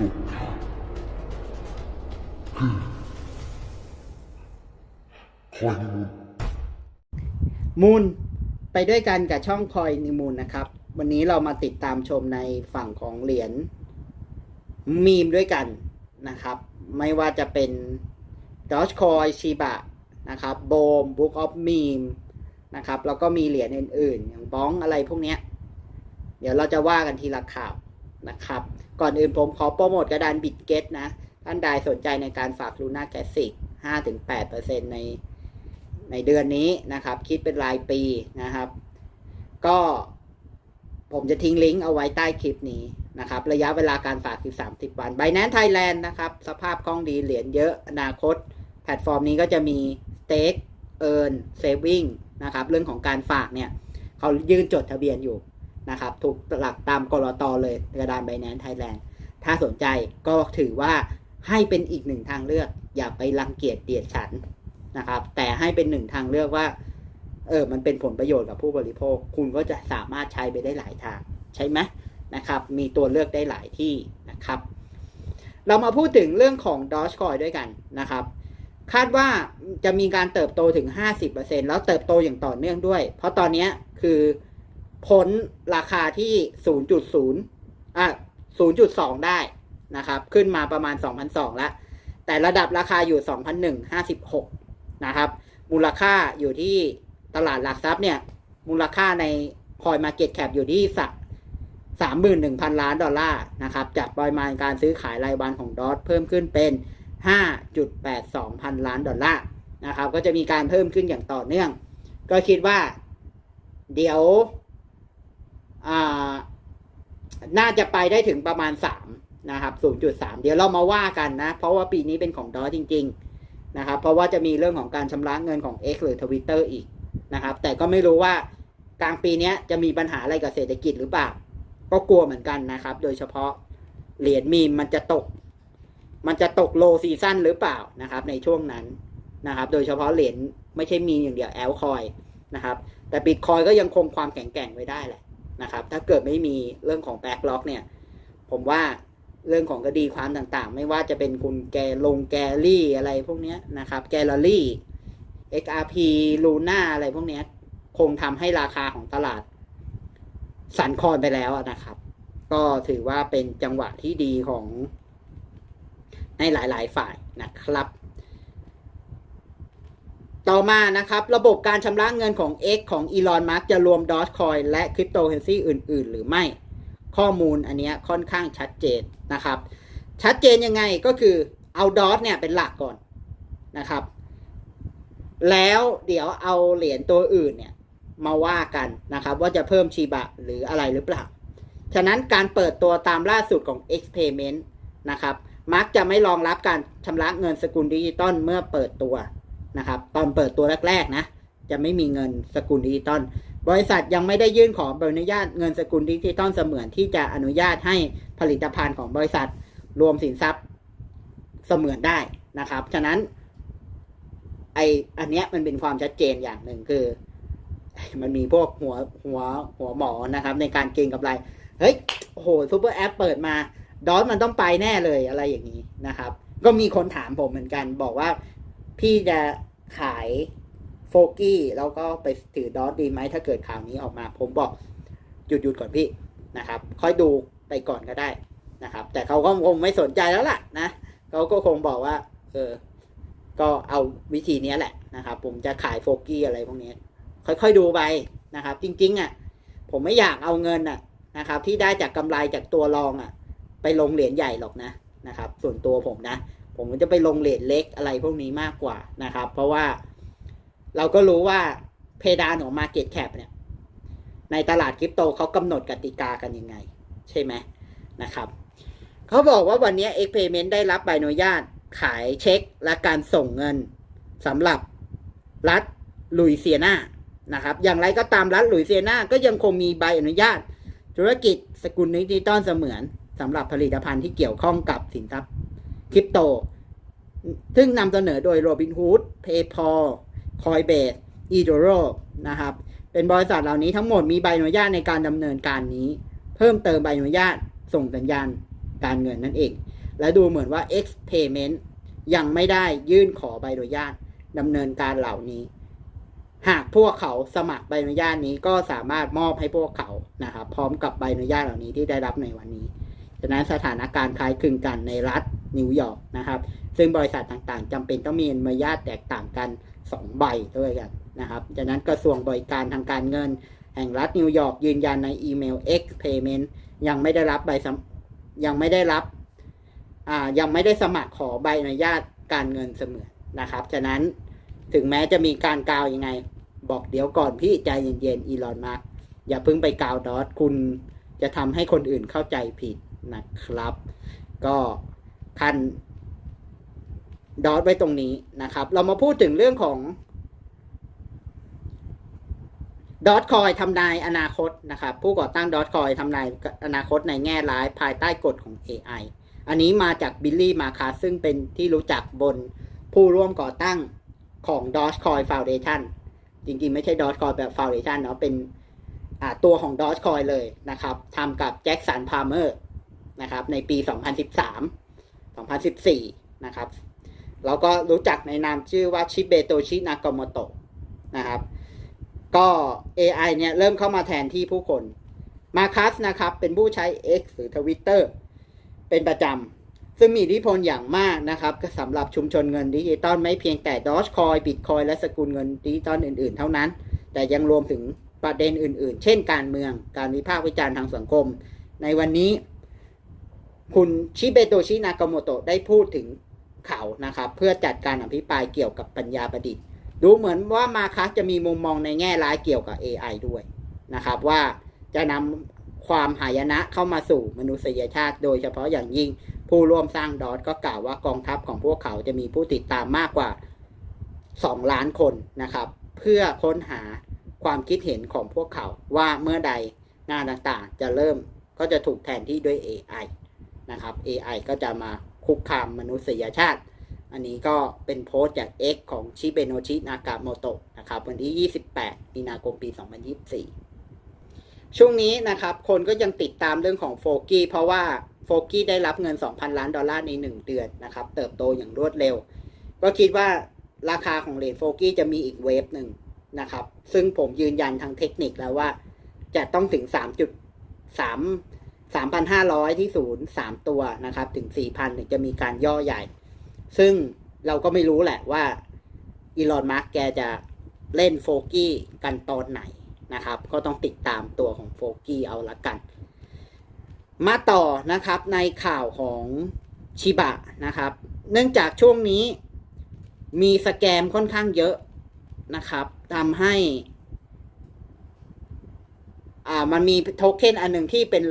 สุดคือคอยนิมูลมูลไปด้วยกันกับช่องคอยนิมูลนะครับ วันนี้เรามาติดตามชมในฝั่งของเหรียญมีมด้วยกันนะครับ ไม่ว่าจะเป็นดอ g คอยชิบะนะครับโบมบุ๊กออฟมีมนะครับ แล้วก็มีเหรียญอื่นๆ อย่างบ้องอะไรพวกเนี้ย เดี๋ยวเราจะว่ากันทีละข่าว นะครับ ก่อนอื่นผมขอโปรโมทกระดานบิตเกตนะ ท่านใดสนใจในการฝากลูน่าแคสสิก5-8%ในในเดือนนี้นะครับ คิดเป็นรายปีนะครับ ก็ผมจะทิ้งลิงก์เอาไว้ใต้คลิปนี้นะครับ ระยะเวลาการฝากคือ 30 วัน b บ n a n c e Thailand นะครับ สภาพคล่องดีเหรียญเยอะอนาคต แพลตฟอร์มนี้ก็จะมี Stake Earn Saving นะครับ เรื่องของการฝากเนี่ย เขายื่นจดทะเบียนอยู่ นะครับถูกหลักตามกรอตอเลยกระดาน b บ n a n c e Thailand ถ้าสนใจก็ถือว่าให้เป็นอีกหนึ่งทางเลือก อย่าไปรังเกียจเดียดฉันนะครับ แต่ให้เป็นหนึ่งทางเลือกว่าเออมันเป็นผลประโยชน์กับผู้บริโภค คุณก็จะสามารถใช้ไปได้หลายทาง ใช่ไหมนะครับ มีตัวเลือกได้หลายที่นะครับ เรามาพูดถึงเรื่องของ Dogecoin ด้วยกันนะครับ คาดว่าจะมีการเติบโตถึง 50%แล้วเติบโตอย่างต่อเนื่องด้วย เพราะตอนนี้คือ พ้นราคาที่ 0.0 อะ 0.2 ได้นะครับ ขึ้นมาประมาณ2,200แล้ว แต่ระดับราคาอยู่ 2,156 นะครับ มูลค่าอยู่ที่ตลาดหลักทรัพย์เนี่ย มูลค่าในคอยมาเก็ตแคปอยู่ที่สักสามหมื่นหนึ่งพันล้านดอลลาร์นะครับ จากปริมาณการซื้อขายรายวันของดอทเพิ่มขึ้นเป็นห้าจุดแปดสองพันล้านดอลลาร์นะครับ ก็จะมีการเพิ่มขึ้นอย่างต่อเนื่อง ก็คิดว่า เดี๋ยว น่าจะไปได้ถึงประมาณสามนะครับ 0.3 เดี๋ยวเรามาว่ากันนะ เพราะว่าปีนี้เป็นของดอจริง ๆ นะครับ เพราะว่าจะมีเรื่องของการชำระเงินของ X หรือ Twitter อีกนะครับ แต่ก็ไม่รู้ว่ากลางปีนี้จะมีปัญหาอะไรกับเศรษฐกิจหรือเปล่า ก็กลัวเหมือนกันนะครับ โดยเฉพาะเหรียญมีมมันจะตก มันจะตกโลซีซั่นหรือเปล่านะครับ ในช่วงนั้นนะครับ โดยเฉพาะเหรียญไม่ใช่มีอย่างเดียวแอลคอยนะครับ แต่บิตคอยก็ยังคงความแข็งแกร่งไว้ได้แหละ นะครับ ถ้าเกิดไม่มีเรื่องของแบ็กล็อกเนี่ย ผมว่าเรื่องของคดีความต่างๆ ไม่ว่าจะเป็นคุณแกลงแกลลี่อะไรพวกเนี้ยนะครับแกลลอรี่ XRP Luna อะไรพวกเนี้ยคงทำให้ราคาของตลาด สั่นคลอนไปแล้วนะครับ ก็ถือว่าเป็นจังหวะที่ดีของในหลาย ๆ ฝ่ายนะครับ ต่อมานะครับ ระบบการชำระเงินของ X ของ Elon Musk จะรวม Dogecoin และคริปโตเคอเรนซีอื่น ๆ หรือไม่ ข้อมูลอันนี้ค่อนข้างชัดเจนนะครับ ชัดเจนยังไงก็คือเอาดอทเนี่ยเป็นหลักก่อนนะครับ แล้วเดี๋ยวเอาเหรียญตัวอื่นเนี่ยมาว่ากันนะครับ ว่าจะเพิ่มชีบะหรืออะไรหรือเปล่า ฉะนั้นการเปิดตัวตามล่าสุดของ Experiment นะครับ มักจะไม่รองรับการชำระเงินสกุลดิจิตอลเมื่อเปิดตัว นะครับ ตอนเปิดตัวแรกๆนะ จะไม่มีเงินสกุลดิจิตอลบริษัทยังไม่ได้ยื่นขอใบอนุญาตเงินสกุลดิจิตอลเสมือนที่จะอนุญาตให้ผลิตภัณฑ์ของบริษัทรวมสินทรัพย์เสมือนได้นะครับ ฉะนั้นไออันเนี้ยมันเป็นความชัดเจนอย่างหนึ่งคือ มันมีพวกหัวหัวหัวหมอนะครับ ในการเก็งกำไร เฮ้ยโอ้โหซูเปอร์แอปเปิดมาดอทมันต้องไปแน่เลยอะไรอย่างนี้นะครับ ก็มีคนถามผมเหมือนกัน บอกว่า พี่จะขายโฟกี้แล้วก็ไปถือดอทดีไหมถ้าเกิดข่าวนี้ออกมา ผมบอกหยุดหยุดก่อนพี่นะครับ ค่อยดูไปก่อนก็ได้นะครับ แต่เขาก็คงไม่สนใจแล้วล่ะนะเขาก็คงบอกว่า เออ ก็เอาวิธีนี้แหละนะครับ ผมจะขายโฟกี้อะไรพวกนี้ค่อยๆดูไปนะครับ จริง ๆ อะ ผมไม่อยากเอาเงินอะนะครับ ที่ได้จากกำไรจากตัวรองอะ ไปลงเหรียญใหญ่หรอกนะนะครับ ส่วนตัวผมนะ ผมจะไปลงเหรียญเล็กอะไรพวกนี้มากกว่านะครับ เพราะว่าเราก็รู้ว่าเพดานของ Market Cap เนี่ย ในตลาดคริปโตเขากำหนดกติกากันยังไง ใช่ไหมนะครับเขาบอกว่าวันนี้ X Payment ได้รับใบอนุญาตขายเช็คและการส่งเงินสำหรับรัฐลุยเซียนานะครับ อย่างไรก็ตามรัฐลุยเซียนาก็ยังคงมีใบอนุญาต ธุรกิจสกุลดิจิตอลเสมือนสำหรับผลิตภัณฑ์ที่เกี่ยวข้องกับสินทรัพย์ คริปโต ซึ่งนำเสนอโดย Robinhood PayPal Coinbase eToro นะครับ เป็นบริษัทเหล่านี้ทั้งหมดมีใบอนุญาตในการดำเนินการนี้ เพิ่มเติมใบอนุญาตส่งสัญญาณการเงินนั่นเอง และดูเหมือนว่า X Payment ยังไม่ได้ยื่นขอใบอนุญาตดำเนินการเหล่านี้ หากพวกเขาสมัครใบอนุญาตนี้ก็สามารถมอบให้พวกเขานะครับ พร้อมกับใบอนุญาตเหล่านี้ที่ได้รับในวันนี้ ฉะนั้นสถานการณ์คล้ายคลึงกันในรัฐนิวยอร์กนะครับ ซึ่งบริษัทต่างๆจำเป็นต้องมีอนุญาตแตกต่างกัน 2 ใบด้วยกันนะครับจากนั้นกระทรวงบริการทางการเงิน แห่งรัฐนิวยอร์กยืนยันในอีเมล X Payment ยังไม่ได้รับใบสมยังไม่ได้รับยังไม่ได้สมัครขอใบอนุญาตการเงินเสมือนนะครับฉะนั้นถึงแม้จะมีการกล่าวยังไง บอกเดี๋ยวก่อนพี่ใจเย็นๆอีลอนมาร์อย่าเพิ่งไปกล่าวดอทคุณจะทำให้คนอื่นเข้าใจผิด นะครับ ก็คันดอทไว้ตรงนี้นะครับ เรามาพูดถึงเรื่องของดอทคอยทำนายอนาคตนะครับ ผู้ก่อตั้งดอทคอยทำนายอนาคตในแง่ร้ายภายใต้กฎของ AI อันนี้มาจากบิลลี่มาคาซึ่งเป็นที่รู้จักบนผู้ร่วมก่อตั้งของ Dogecoin Foundation จริงๆ ไม่ใช่ Dogecoin แบบ Foundation เนาะเป็นตัวของ Dogecoin เลยนะครับทำกับแจ็คสันพา l เมอร์ นะครับ ในปี 2013 2014 นะครับ แล้วก็รู้จักในนามชื่อว่าชิเบโตชินากโมโตะนะครับ ก็ AI เนี่ยเริ่มเข้ามาแทนที่ผู้คน มาคัสนะครับ เป็นผู้ใช้ X หรือ Twitter เป็นประจำ ซึ่งมีอิทธิพลอย่างมากนะครับสำหรับชุมชนเงินดิจิตอลไม่เพียงแต่ Dogecoin Bitcoin และสกุลเงินดิจิตอลอื่นๆ เท่านั้น แต่ยังรวมถึงประเด็นอื่น ๆ เช่นการเมือง การวิพากษ์วิจารณ์ทางสังคม ในวันนี้ คุณชิเบโตชินากาโมโตะได้พูดถึงเขานะครับ เพื่อจัดการอภิปรายเกี่ยวกับปัญญาประดิษฐ์ ดูเหมือนว่ามาคัสจะมีมุมมองในแง่ร้ายเกี่ยวกับ AI ด้วยนะครับ ว่าจะนำความหายนะเข้ามาสู่มนุษยชาติ โดยเฉพาะอย่างยิ่งผู้ร่วมสร้างดอทก็กล่าวว่ากองทัพของพวกเขาจะมีผู้ติดตามมากกว่า 2 ล้านคนนะครับ เพื่อค้นหาความคิดเห็นของพวกเขาว่าเมื่อใดงานต่างๆ จะเริ่มก็จะถูกแทนที่ด้วย AI นะครับ AI ก็จะมาคุกคามมนุษยชาติ อันนี้ก็เป็นโพสต์จาก X ของชิเบโนชินากาโมโตะนะครับวันที่ 28 มีนาคมปี 2024 ช่วงนี้นะครับ คนก็ยังติดตามเรื่องของโฟกี้เพราะว่าโฟกี้ได้รับเงิน 2,000 ล้านดอลลาร์ใน 1 เดือนนะครับ เติบโตอย่างรวดเร็ว ก็คิดว่าราคาของเหรียญโฟกี้จะมีอีกเวฟหนึ่งนะครับ ซึ่งผมยืนยันทางเทคนิคแล้วว่า จะต้องถึง 3.3 3,500 ที่ศูนย์3ตัวนะครับ ถึง 4,000 ถึงจะมีการย่อใหญ่ ซึ่งเราก็ไม่รู้แหละว่าอีลอนมาร์กแกจะเล่นโฟกี้กันตอนไหนนะครับ ก็ต้องติดตามตัวของโฟกี้เอาละกัน มาต่อนะครับในข่าวของชิบะนะครับ เนื่องจากช่วงนี้มีสแกมค่อนข้างเยอะนะครับทำให้ อ่ามันมีโทเค็นอันหนึ่งที่เป็น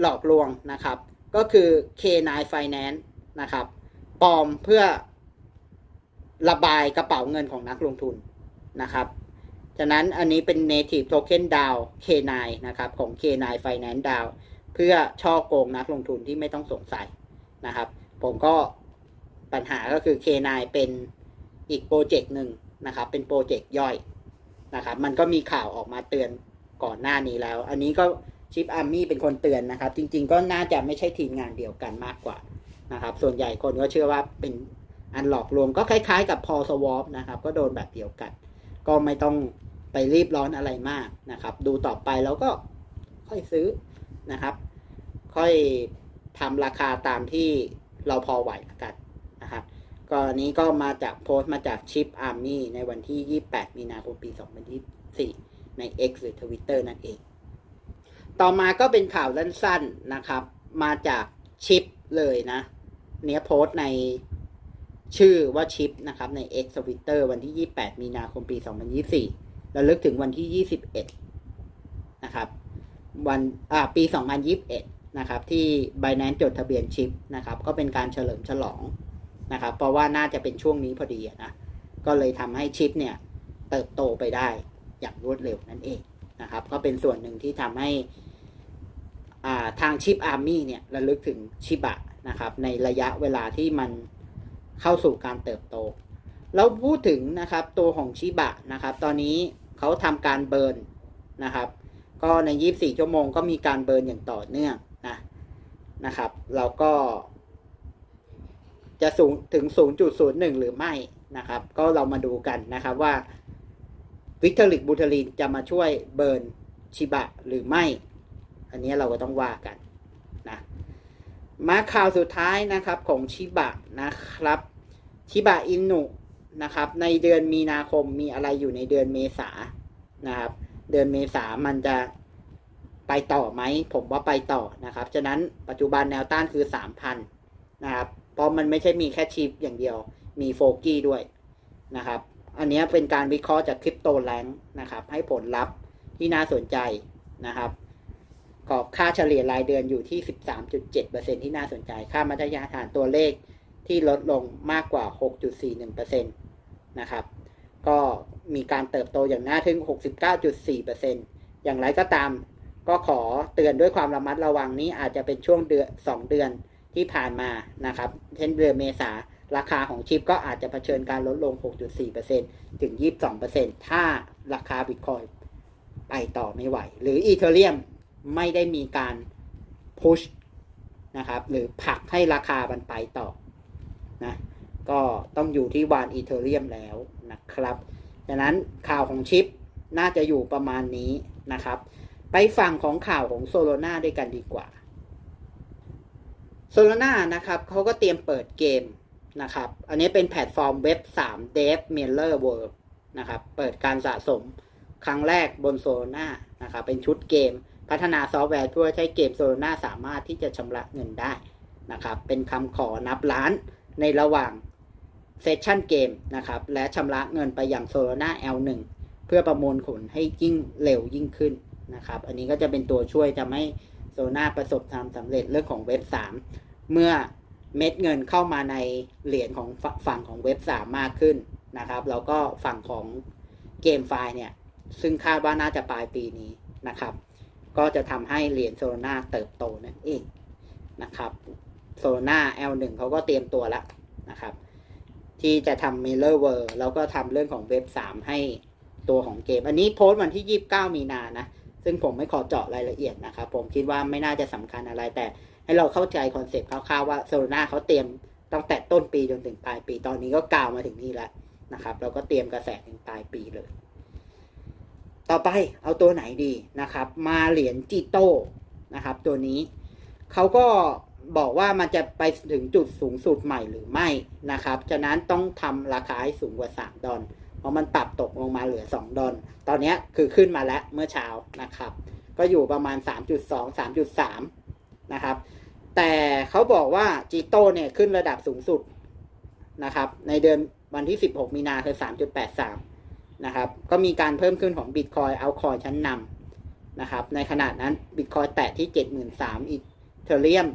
หลอกลวงนะครับ ก็คือ K9 Finance นะครับปลอมเพื่อระบายกระเป๋าเงินของนักลงทุนนะครับฉะนั้นอันนี้เป็น native token DAO K9 นะครับของ K9 Finance DAO เพื่อช่อโกงนักลงทุนที่ไม่ต้องสงสัยนะครับ ผมก็ปัญหาก็คือ K9 เป็นอีกโปรเจกต์หนึ่งนะครับ เป็นโปรเจกต์ย่อยนะครับ มันก็มีข่าวออกมาเตือนก่อนหน้านี้แล้ว อันนี้ก็ ชิปอาร์มี่เป็นคนเตือนนะครับ จริง ๆ ก็น่าจะไม่ใช่ทีมงานเดียวกันมากกว่านะครับ ส่วนใหญ่คนก็เชื่อว่าเป็นอันหลอกลวงก็คล้ายๆ กับพอสวอปนะครับ ก็โดนแบบเดียวกัน ก็ไม่ต้องไปรีบร้อนอะไรมากนะครับ ดูต่อไปแล้วก็ค่อยซื้อนะครับ ค่อยทำราคาตามที่เราพอไหวละกันนะครับก็นี้ก็มาจากโพสต์มาจากชิปอาร์มี่ในวันที่ 28 มีนาคมปี 2024 ใน X หรือ Twitter นั่นเอง ต่อมาก็เป็นข่าวสั้นๆนะครับ มาจากชิปเลยนะ เนี้ยโพสต์ในชื่อว่าชิปนะครับ ใน X Twitter วันที่ 28 มีนาคมปี 2024ระลึกถึงวันที่ 21 นะครับ วันอ่าปี 2021 นะครับ ที่ Binance จดทะเบียนชิปนะครับ ก็เป็นการเฉลิมฉลองนะครับ เพราะว่าน่าจะเป็นช่วงนี้พอดีนะ ก็เลยทำให้ชิปเนี่ย เติบโตไปได้อย่างรวดเร็วนั่นเองนะครับ ก็เป็นส่วนหนึ่งที่ทำให้ ทางชิปอาร์มี่เนี่ยระลึกถึงชิบะนะครับ ในระยะเวลาที่มันเข้าสู่การเติบโตแล้วพูดถึงนะครับตัวของชิบะนะครับ ตอนนี้เขาทำการเบิร์นนะครับ ก็ใน 24 ชั่วโมงก็มีการเบิร์นอย่างต่อเนื่องนะนะครับแล้วก็จะสูงถึง 0.01 หรือไม่นะครับ ก็เรามาดูกันนะครับว่าวิกเทอริกบูทอรีนจะมาช่วยเบิร์นชิบะหรือไม่ อันนี้เราก็ต้องว่ากันนะมาข่าวสุดท้ายนะครับของชิบะนะครับชิบะอินุนะครับในเดือนมีนาคมมีอะไรอยู่ในเดือนเมษานะครับ เดือนเมษามันจะไปต่อไหมผมว่าไปต่อนะครับฉะนั้นปัจจุบันแนวต้านคือ3,000นะครับเพราะมันไม่ใช่มีแค่ชิปอย่างเดียว มีโฟกี้ด้วยนะครับ อันนี้เป็นการวิเคราะห์จากคริปโตแลงนะครับ ให้ผลลัพธ์ที่น่าสนใจนะครับ กรอบค่าเฉลี่ยรายเดือนอยู่ที่ 13.7%ที่น่าสนใจ ค่ามาตรฐานตัวเลขที่ลดลงมากกว่า 6.41%นะครับ ก็มีการเติบโตอย่างน่าทึ่ง 69.4%อย่างไรก็ตาม ก็ขอเตือนด้วยความระมัดระวังนี้อาจจะเป็นช่วงเดือน2เดือนที่ผ่านมานะครับ เช่นเดือนเมษาราคาของชิปก็อาจจะเผชิญการลดลง 6.4%ถึง 22%ถ้าราคาบิตคอยไปต่อไม่ไหว หรืออีเทเรียม ไม่ได้มีการพุชนะครับหรือผลักให้ราคามันไปต่อนะก็ต้องอยู่ที่วานอีเทเรียมแล้วนะครับดังนั้นข่าวของชิปน่าจะอยู่ประมาณนี้นะครับ ไปฟังของข่าวของโซโลนาด้วยกันดีกว่าโซโลนานะครับเขาก็เตรียมเปิดเกมนะครับ อันนี้เป็นแพลตฟอร์มเว็บ3 Dev Mailer World นะครับ เปิดการสะสมครั้งแรกบนโซโลนานะครับ เป็นชุดเกม พัฒนาซอฟต์แวร์เพื่อให้เกมโซโลนาสามารถที่จะชำระเงินได้นะครับเป็นคำขอนับล้านในระหว่างเซสชันเกมนะครับและชำระเงินไปย่างโซโลนา L1 เพื่อประมวลผลให้ยิ่งเร็วยิ่งขึ้นนะครับอันนี้ก็จะเป็นตัวช่วยทำให้โซลนาประสบความสำเร็จเรื่องของเว็บ 3 เมื่อเม็ดเงินเข้ามาในเหรียญของฝฝั่งของเว็บ 3 มากขึ้นนะครับแล้วก็ฝั่งของเกมไฟล์เนี่ยซึ่งคาดว่าน่าจะปลายปีนี้นะครับ ก็จะทำให้เหรียญโซลนาเติบโตนั่นเองนะครับโซลนา L1 เขาก็เตรียมตัวแล้วนะครับ ที่จะทำ Miller World แล้วก็ทำเรื่องของเว็บ 3 ให้ตัวของเกม อันนี้โพสต์วันที่ 29 มีนานะ ซึ่งผมไม่ขอเจาะรายละเอียดนะครับ ผมคิดว่าไม่น่าจะสำคัญอะไร แต่ให้เราเข้าใจคอนเซปต์คร่าวๆว่าโซลนาเขาเตรียมตั้งแต่ต้นปีจนถึงปลายปี ตอนนี้ก็กล่าวมาถึงนี่แล้วนะครับ เราก็เตรียมกระแสถึงปลายปีเลย ต่อไปเอาตัวไหนดีนะครับ มาเหรียญจิโต้นะครับตัวนี้เขาก็บอกว่ามันจะไปถึงจุดสูงสุดใหม่หรือไม่นะครับ ฉะนั้นต้องทำราคาให้สูงกว่า 3 ดอลเพราะมันปรับตกลงมาเหลือ 2 ดอลตอนนี้คือขึ้นมาแล้วเมื่อเช้านะครับ ก็อยู่ประมาณ 3.2 3.3 นะครับ แต่เขาบอกว่าจิโต้เนี่ยขึ้นระดับสูงสุดนะครับ ในเดือนวันที่ 16 มีนาคือ 3.83 นะครับ ก็มีการเพิ่มขึ้นของบิตคอยเอาคอยชั้นนำนะครับ ในขณะนั้นบิตคอยแตะที่ 73,000อีเทเรียม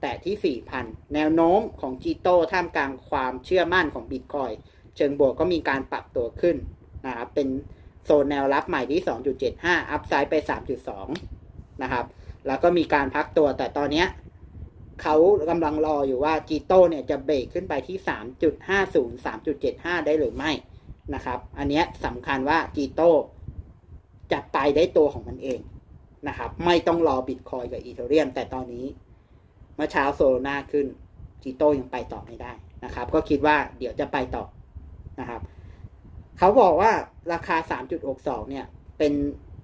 แตะที่ 4,000 แนวโน้มของจีโต้ท่ามกลางความเชื่อมั่นของบิตคอยเชิงบวกก็มีการปรับตัวขึ้นนะครับ เป็นโซนแนวรับใหม่ที่ 2.75 อัพไซด์ไป 3.2 นะครับ แล้วก็มีการพักตัวแต่ตอนนี้เขากำลังรออยู่ว่าจีโต้เนี่ยจะเบรกขึ้นไปที่ 3.50 3.75 ได้หรือไม่ นะครับ อันนี้สำคัญว่าจีโต้จะไปได้ตัวของมันเองนะครับ ไม่ต้องรอบิตคอยกับอีเทเรียมแต่ตอนนี้เมื่อเช้าโซโลนาขึ้นจีโต้ยังไปต่อไม่ได้นะครับ ก็คิดว่าเดี๋ยวจะไปต่อนะครับ เขาบอกว่าราคา 3.62 เนี่ย เป็น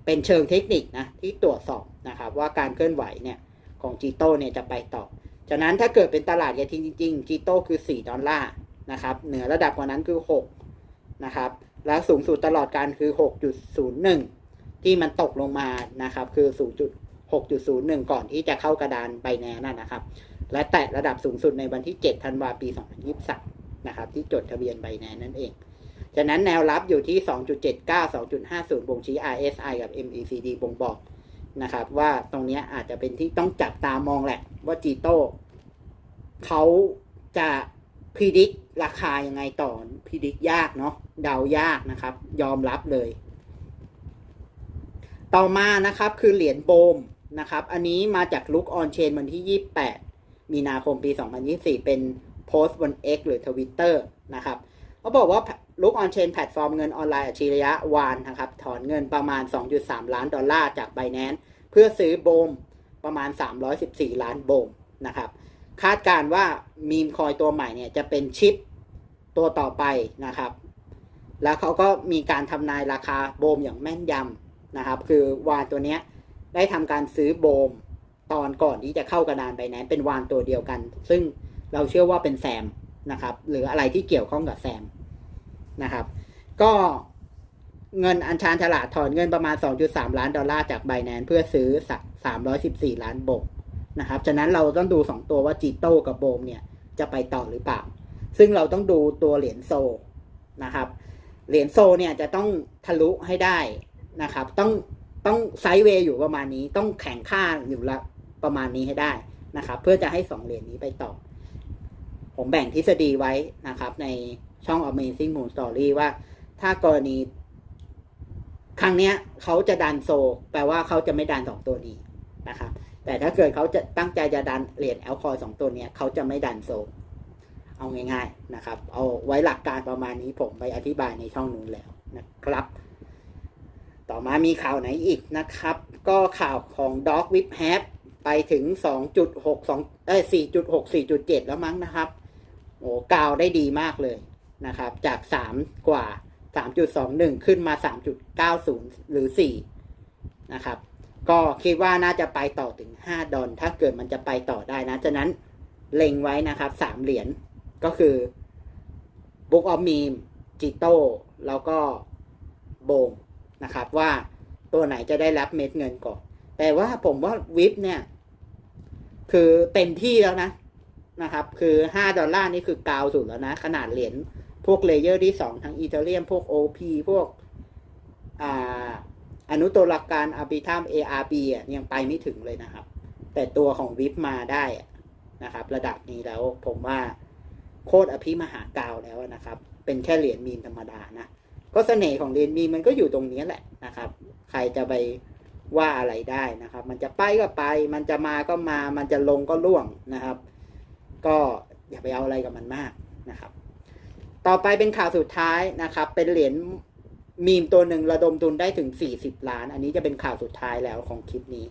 เป็นเชิงเทคนิคนะที่ตรวจสอบนะครับ ว่าการเคลื่อนไหวเนี่ยของจีโต้เนี่ยจะไปต่อจากนั้นถ้าเกิดเป็นตลาดกระทิงจริงๆจีโต้คือ 4 ดอลลาร์นะครับ เหนือระดับกว่านั้นคือ 6 นะครับ แล้วสูงสุดตลอดการคือ 6.01 ที่มันตกลงมานะครับ คือ 0.6.01 ก่อนที่จะเข้ากระดานไบแนนนะครับ และแตะระดับสูงสุดในวันที่ 7 ธันวาปี 2023 นะครับ ที่จดทะเบียนไบแนนนั่นเองจากนั้นแนวรับอยู่ที่ 2.79 2.50 บ่งชี้ RSI กับ MACD บ่งบอกนะครับ ว่าตรงนี้อาจจะเป็นที่ต้องจับตามองแหละ ว่าจีโต้เขาจะ พิจิกราคายังไงต่อพิจิกยากเนาะเดายากนะครับ ยอมรับเลย ต่อมานะครับคือเหรียญโบมนะครับ อันนี้มาจากลุกออนเชนวันที่ 28 มีนาคมปี 2024 เป็นโพสต์บน X หรือ Twitter นะครับเขาบอกว่าลุกออนเชนแพลตฟอร์มเงินออนไลน์อัจฉริยะวานนะครับ ถอนเงินประมาณ 2.3 ล้านดอลลาร์จาก b บ n a n c e เพื่อซื้อโบมประมาณ 314 ล้านโบมนะครับ คาดการ์ว่ามีมคอยตัวใหม่เนี่ยจะเป็นชิปตัวต่อไปนะครับ แล้วเขาก็มีการทำนายราคาโบมอย่างแม่นยำนะครับ คือวานตัวเนี้ยได้ทำการซื้อโบมตอนก่อนที่จะเข้ากระดานไปนั้นเป็นวานตัวเดียวกัน ซึ่งเราเชื่อว่าเป็นแซมนะครับ หรืออะไรที่เกี่ยวข้องกับแซมนะครับ ก็เงินอัญชานฉลาดถอนเงินประมาณ 2.3 ล้านดอลลาร์จากไบแนนเพื่อซื้อสัก314 ล้านโบม นะครับฉะนั้นเราต้องดู 2 ตัวว่าจีโต้กับโบมเนี่ยจะไปต่อหรือเปล่า ซึ่งเราต้องดูตัวเหรียญโซนะครับ เหรียญโซเนี่ยจะต้องทะลุให้ได้นะครับ ต้องต้องไซด์เวย์อยู่ประมาณนี้ ต้องแข่งค่าอยู่ละประมาณนี้ให้ได้นะครับ เพื่อจะให้สองเหรียญนี้ไปต่อ ผมแบ่งทฤษฎีไว้นะครับ ในช่อง Amazing Moon Story ว่าถ้ากรณี ครั้งเนี้ยเขาจะดันโซ แปลว่าเขาจะไม่ดันสองตัวนี้นะครับ แต่ถ้าเกิดเขาจะตั้งใจจะดันเหรียญแอลคอยสองตัวเนี้ยเขาจะไม่ดันโซเอาง่ายๆนะครับ เอาไว้หลักการประมาณนี้ผมไปอธิบายในช่องนู้นแล้วนะครับ ต่อมามีข่าวไหนอีกนะครับ ก็ข่าวของ Dog with h a p ไปถึง 2.62เอ้ย4.6 4.7 แล้วมั้งนะครับโอ้กาวได้ดีมากเลยนะครับ จาก 3 กว่า 3.21 ขึ้นมา 3.90 หรือ 4 นะครับ ก็คิดว่าน่าจะไปต่อถึง 5 ดอลถ้าเกิดมันจะไปต่อได้นะ ฉะนั้นเล็งไว้นะครับ3เหรียญก็คือ Book of Meme จิโต้แล้วก็โบมนะครับ ว่าตัวไหนจะได้รับเม็ดเงินก่อน แต่ว่าผมว่าวิปเนี่ย คือเต็มที่แล้วนะนะครับ คือ 5 ดอลลาร์นี่คือกาวสุดแล้วนะ ขนาดเหรียญพวกเลเยอร์ที่ 2 ทั้งอีเทเรียม พวก OP พวกอ่า อนุโตรการอาบิทัม ARB อะยังไปไม่ถึงเลยนะครับ แต่ตัวของวิปมาได้นะครับ ระดับนี้แล้วผมว่าโคตรอภิมหากาวแล้วนะครับ เป็นแค่เหรียญมีนธรรมดานะ ก็เสน่ห์ของเหรียญมีนมันก็อยู่ตรงนี้แหละนะครับ ใครจะไปว่าอะไรได้นะครับ มันจะไปก็ไป มันจะมาก็มา มันจะลงก็ล่วงนะครับ ก็อย่าไปเอาอะไรกับมันมากนะครับ ต่อไปเป็นข่าวสุดท้ายนะครับ เป็นเหรียญ มีมตัวหนึ่งระดมทุนได้ถึง 40 ล้าน อันนี้จะเป็นข่าวสุดท้ายแล้วของคลิปนี้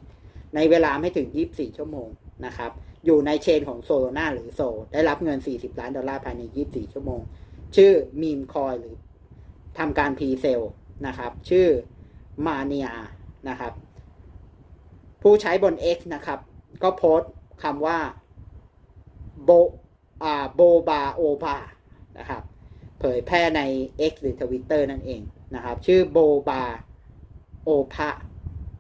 ในเวลาไม่ถึง 24 ชั่วโมงนะครับ อยู่ในเชนของโซโลนาหรือโซ ได้รับเงิน 40 ล้านดอลลาร์ภายใน 24 ชั่วโมง ชื่อมีมคอยหรือทำการพรีเซลนะครับ ชื่อมาเนียนะครับ ผู้ใช้บน X นะครับ ก็โพสต์คำว่าโบอ่าโบบาโอบานะครับ เผยแพร่ใน X หรือ Twitter นั่นเอง นะครับ ชื่อโบบาโอพา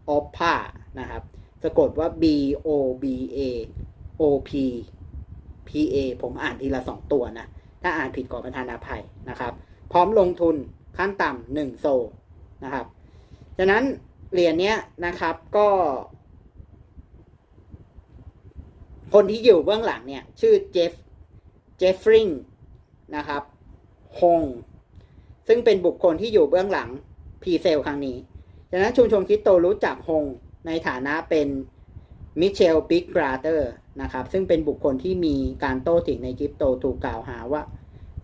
โอพานะครับ สะกดว่า B O B A O P P A ผมอ่านทีละสองตัวนะ ถ้าอ่านผิดขอประทานอภัยนะครับ พร้อมลงทุนขั้นต่ำหนึ่งโซนะครับฉะนั้นเหรียญเนี้ยนะครับก็ คนที่อยู่เบื้องหลังเนี่ย ชื่อเจฟเจฟฟริงนะครับฮง ซึ่งเป็นบุคคลที่อยู่เบื้องหลังพีเซลครั้งนี้ฉะนั้นชุมชนคริปโตรู้จักฮงในฐานะเป็นมิเชลบิ๊กบราเตอร์นะครับ ซึ่งเป็นบุคคลที่มีการโต้เถียงในคริปโตถูกกล่าวหาว่า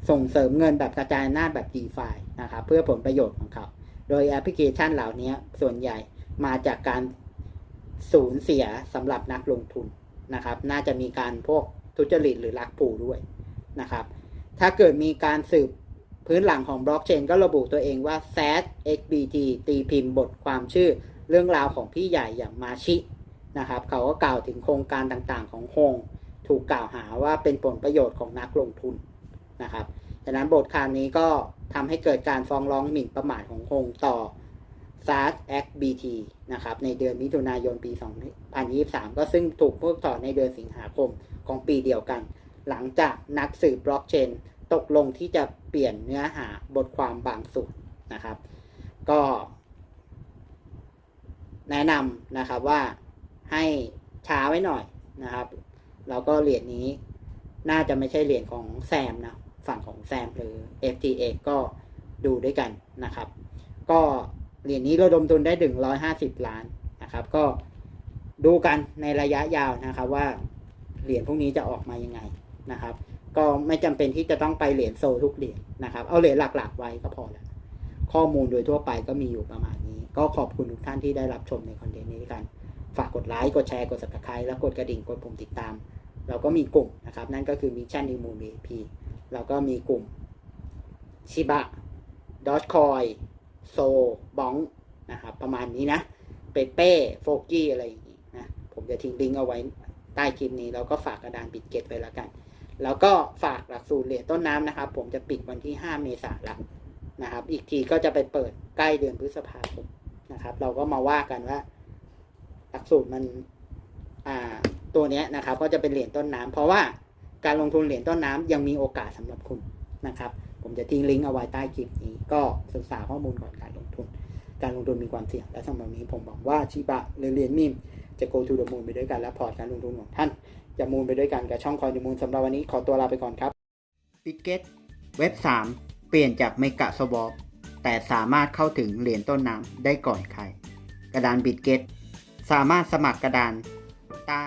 ส่งเสริมเงินแบบกระจายอำนาจแบบ DeFi นะครับ เพื่อผลประโยชน์ของเขา โดยแอปพลิเคชันเหล่านี้ส่วนใหญ่มาจากการสูญเสียสำหรับนักลงทุนนะครับ น่าจะมีการพวกทุจริตหรือลักปูด้วยนะครับ ถ้าเกิดมีการสืบ พื้นหลังของบล็อกเชนก็ระบุตัวเองว่า s a t XBT ตีพิมพ์บทความชื่อเรื่องราวของพี่ใหญ่อย่างมาชินะครับเขาก็กล่าวถึงโครงการต่างๆของฮงถูกกล่าวหาว่าเป็นผลประโยชน์ของนักลงทุนนะครับฉะนั้นบทความนี้ก็ทำให้เกิดการฟ้องร้องหมิ่นประมาทของฮงต่อ s a t XBT นะครับในเดือนมิถุนายนปี 2023 ก็ซึ่งถูกเพิกถอนในเดือนสิงหาคมของปีเดียวกัน หลังจากนักสืบบล็อกเชน ตกลงที่จะเปลี่ยนเนื้อหาบทความบางส่วนนะครับ ก็ แนะนำนะครับว่าให้ช้าไว้หน่อยนะครับแล้วก็เหรียญนี้น่าจะไม่ใช่เหรียญของแซมนะฝั่งของแซมหรือ FTX ก็ดูด้วยกันนะครับ ก็เหรียญนี้ระดมทุนได้ถึง150 ล้านนะครับ ก็ดูกันในระยะยาวนะครับว่าเหรียญพวกนี้จะออกมายังไงนะครับ ก็ไม่จำเป็นที่จะต้องไปเหรียญโซทุกเหรียญนะครับ เอาเหรียญหลักๆ ไว้ก็พอแล้วข้อมูลโดยทั่วไปก็มีอยู่ประมาณนี้ ก็ขอบคุณทุกท่านที่ได้รับชมในคอนเทนต์นี้กัน ฝากกดไลค์ กดแชร์ กด subscribe และกดกระดิ่ง กดปุ่มติดตาม เราก็มีกลุ่มนะครับ นั่นก็คือ Mission New Moon VIP เราก็มีกลุ่มชิบะดอ c คอยโซบองนะครับ ประมาณนี้นะ เปเป้โฟกี้อะไรอย่างนี้นะ ผมจะทิ้งลิงก์เอาไว้ใต้คลิปนี้ แล้วก็ฝากกระดานปิดเก็ตไว้แล้วกัน แล้วก็ฝากหลักสูตรเหรียญต้นน้ำนะครับ ผมจะปิดวันที่ 5 เมษายนละนะครับ อีกทีก็จะไปเปิดใกล้เดือนพฤษภาคมนะครับ เราก็มาว่ากันว่า หลักสูตรมันอ่าตัวนี้นะครับ ก็จะเป็นเหรียญต้นน้ำเพราะว่าการลงทุนเหรียญต้นน้ำยังมีโอกาสสำหรับคุณนะครับ ผมจะทิ้งลิงก์เอาไว้ใต้คลิปนี้ ก็ศึกษาข้อมูลก่อนการลงทุน การลงทุนมีความเสี่ยงและสำหรับนนี้ผมบอกว่าชิบะหรือเหรียญมิมจะ go to the moon ไปด้วยกันและพอร์ตการลงทุนของท่าน จะมูลไปด้วยกันกับช่องคอยดิมูลสำหรับวันนี้ขอตัวลาไปก่อนครับปิดเกตเว็บ 3 เปลี่ยนจากเมกะสวอปแต่สามารถเข้าถึงเหรียญต้นน้ำได้ก่อนใคร กระดานบิดเกตสามารถสมัครกระดานใต้